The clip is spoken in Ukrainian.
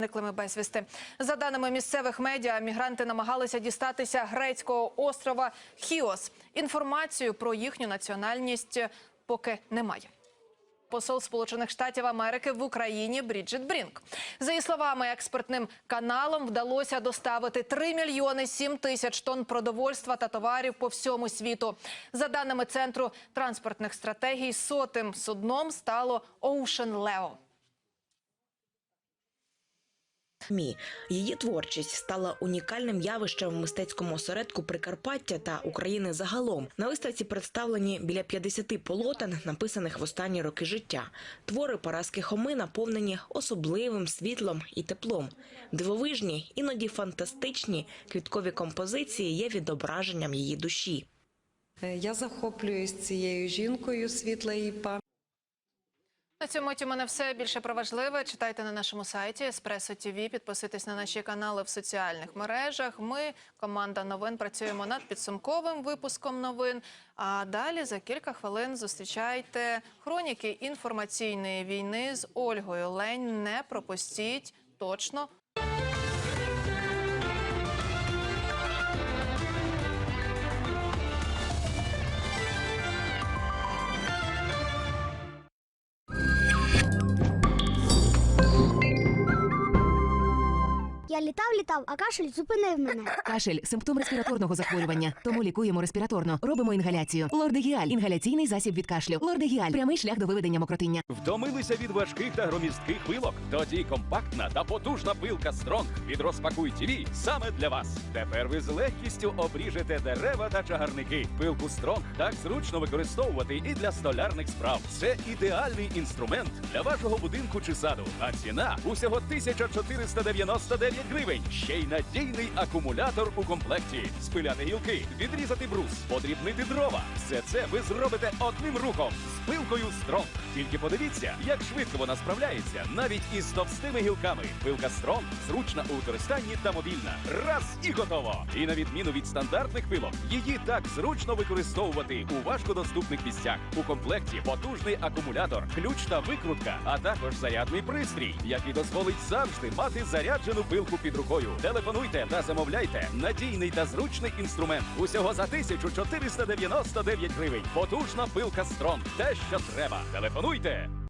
Зниклими безвісти. За даними місцевих медіа, мігранти намагалися дістатися грецького острова Хіос. Інформацію про їхню національність поки немає. Посол Сполучених Штатів Америки в Україні Бріджит Брінк. За її словами, експертним каналам вдалося доставити 3 мільйони 7 тисяч тонн продовольства та товарів по всьому світу. За даними центру транспортних стратегій, сотим судном стало Ocean Leo. Мі. Її творчість стала унікальним явищем в мистецькому осередку Прикарпаття та України загалом. На виставці представлені біля 50 полотен, написаних в останні роки життя. Твори Параски Хоми наповнені особливим світлом і теплом. Дивовижні, іноді фантастичні квіткові композиції є відображенням її душі. Е, Я захоплююсь цією жінкою, світла її пам'ять. На цьому у мене все більше про важливе. Читайте на нашому сайті Еспресо ТВ, підписуйтесь на наші канали в соціальних мережах. Ми, команда новин, працюємо над підсумковим випуском новин. А далі за кілька хвилин зустрічайте хроніки інформаційної війни з Ольгою Лень. Не пропустіть точно літав, літав, а кашель зупинив мене. Кашель симптом респіраторного захворювання. Тому лікуємо респіраторно. Робимо інгаляцію. Лордегіаль інгаляційний засіб від кашлю. Лордегіаль прямий шлях до виведення мокротиння. Втомилися від важких та громістких пилок? Тоді компактна та потужна пилка Стронг від Розпакуй ТВ саме для вас. Тепер ви з легкістю обріжете дерева та чагарники. Пилку Стронг так зручно використовувати і для столярних справ. Це ідеальний інструмент для вашого будинку чи саду. А ціна усього 1499 гривень. Ще й надійний акумулятор у комплекті. Спиляти гілки, відрізати брус, подрібнити дрова. Все це ви зробите одним рухом з пилкою Стронг. Тільки подивіться, як швидко вона справляється, навіть із товстими гілками. Пилка Стронг зручна у використанні та мобільна. Раз і готово. І на відміну від стандартних пилок, її так зручно використовувати у важкодоступних місцях. У комплекті потужний акумулятор, ключ та викрутка, а також зарядний пристрій, який дозволить завжди мати заряджену пилку під рукою. Телефонуйте та замовляйте надійний та зручний інструмент. Усього за 1499 гривень. Потужна пилка Стронг. Те, що треба. Телефонуйте.